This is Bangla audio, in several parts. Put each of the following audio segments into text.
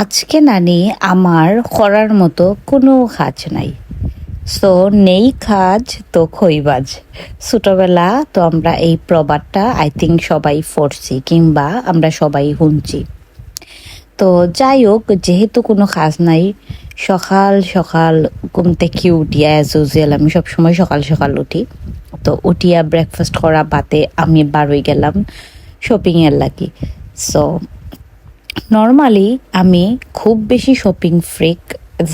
আজকে নানি আমার করার মতো কোনো কাজ নাই। সো নেই কাজ তো খইবাজ ছোটোবেলা তো আমরা এই প্রবাদটা আই থিঙ্ক সবাই পড়ছি কিংবা আমরা সবাই শুনছি। তো যাই হোক, যেহেতু কোনো কাজ নাই, সকাল সকাল ঘুম থেকে উঠিয়া অ্যাজ ইউজুয়াল আমি সবসময় সকাল সকাল উঠি। তো উঠিয়া ব্রেকফাস্ট করা বাতে আমি বার হয়ে গেলাম শপিংয়ের লাগি। সো নর্মালি আমি খুব বেশি শপিং ফ্রিক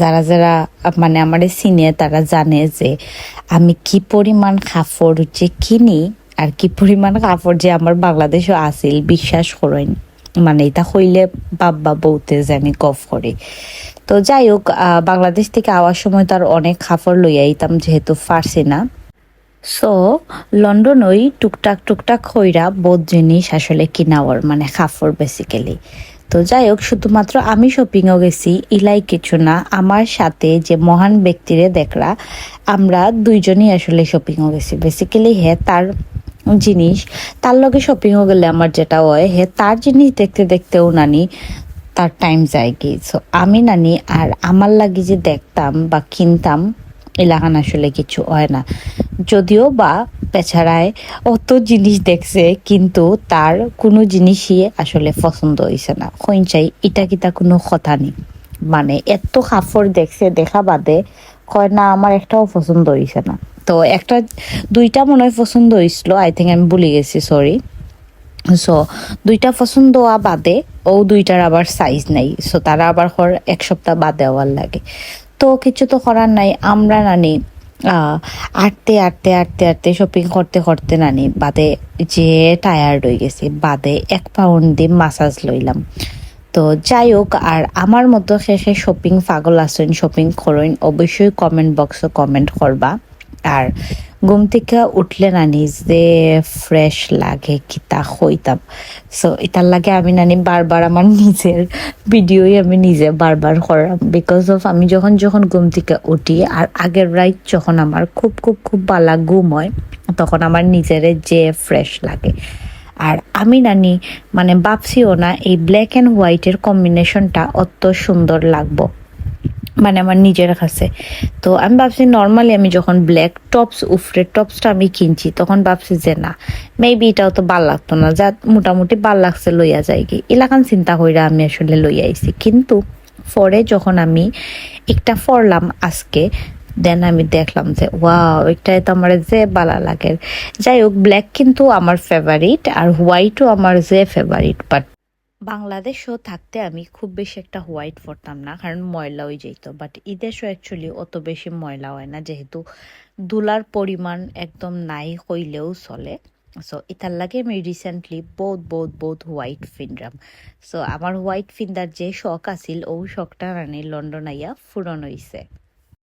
যারা যারা মানে আমার সিনিয়র তারা জানে যে আমি কি পরিমাণ কাপড় যে কিনি আর কি পরিমাণ কাপড় যে আমার বাংলাদেশও আসিল বিশ্বাস করেন। মানে এটা হইলে বাব্বা বউতে যে আমি গফ করি। তো যাই হোক বাংলাদেশ থেকে আওয়ার সময় তার অনেক কাপড় লইয়া আইতাম, যেহেতু পারছি না। সো লন্ডন ওই টুকটাক টুকটাক হইরা বোধ জিনিস আসলে কিনাওয়ার মানে কাপড় বেসিক্যালি তো যাই হোক, শুধুমাত্র আমি শপিংও গেছি, ইলাই কিছু না। আমার সাথে যে মহান ব্যক্তিরে দেখরা, আমরা দুইজনই আসলে শপিংও গেছি। বেসিক্যালি হে তার জিনিস, তার লগে শপিংও গেলে আমার যেটা হয়, হে তার জিনিস দেখতে দেখতেও নানি তার টাইম যায় কি সো আমি নানি আর আমার লাগি যে দেখতাম বা কিনতাম এলাকান আসলে কিছু হয় না। যদিও বা বেচারায় অত জিনিস দেখছে, কিন্তু তার কোনো জিনিসই আসলে পছন্দ হয়েছে না। কইন চাই ইটা কিতা কোনো কথা নেই? মানে এত কাপড় দেখছে, দেখা বাদে কয়, না, আমার একটাও পছন্দ হয়েছে না। তো একটা, দুইটা মনে হয় পছন্দ হয়েছিল আই থিঙ্ক আমি ভুলে গেছি সরি সো দুইটা পছন্দ হওয়া বাদে ও দুইটার আবার সাইজ নাই। সো তারা আবার এক সপ্তাহ বাদে হওয়ার লাগে। তো কিছু তো করার নাই, আমরা নানি আটতে আটতে আটতে আটতে শপিং করতে করতে নানি, বাদে যে টায়ার্ড হয়ে গেছি, বাদে এক পাউন্ড দিয়ে মাসাজ লইলাম। তো যাই হোক আর আমার মতো শেষে শপিং পাগল আসেন শপিং করেন, অবশ্যই কমেন্ট বক্সে কমেন্ট করবা। আর ঘুম থেকে উঠলে না নিজে ফ্রেশ লাগে কিতা হইতাম। সো এটার লাগে আমি নানি বারবার আমার নিজের ভিডিওই আমি নিজে বারবার করাম। বিকজ অফ আমি যখন যখন ঘুম থেকে উঠি আর আগের রাইট যখন আমার খুব খুব খুব বালা ঘুম হয়, তখন আমার নিজের যে ফ্রেশ লাগে। আর আমি নানি মানে ভাবছিও না এই ব্ল্যাক অ্যান্ড হোয়াইটের কম্বিনেশনটা অত সুন্দর লাগবো। মানে আমার নিজের কাছে। তো আমি ভাবছি নর্মালি আমি যখন ব্ল্যাক টপস উফরে টপসটা আমি কিনছি, তখন ভাবছি যে না মেবি এটাও তো ভালো লাগতো না। যা মোটামুটি ভালো লাগছে লইয়া যায় কি এলাকান চিন্তা কইরা আমি আসলে লইয়া আইছি। কিন্তু পরে যখন আমি একটা ফরলাম আজকে দেন আমি দেখলাম যে ওয়াও এটা তো আমার যে বালা লাগে। যাই হোক ব্ল্যাক কিন্তু আমার ফেভারিট আর হোয়াইটও আমার যে ফেভারিট বাট বাংলাদেশও থাকতে আমি খুব বেশি একটা হোয়াইট পরতাম না, কারণ ময়লা হয়ে যেত। বাট ইদেশও অ্যাকচুয়ালি অত বেশি ময়লা হয় না, যেহেতু দুলার পরিমাণ একদম নাই হইলেও চলে। সো এটার লাগে আমি রিসেন্টলি বহুত বহুত বহুত হোয়াইট ফিনরাম সো আমার হোয়াইট ফিন্দার যে শখ আছিল ও শখটা রানি লন্ডন আইয়া ফুরন হইছে।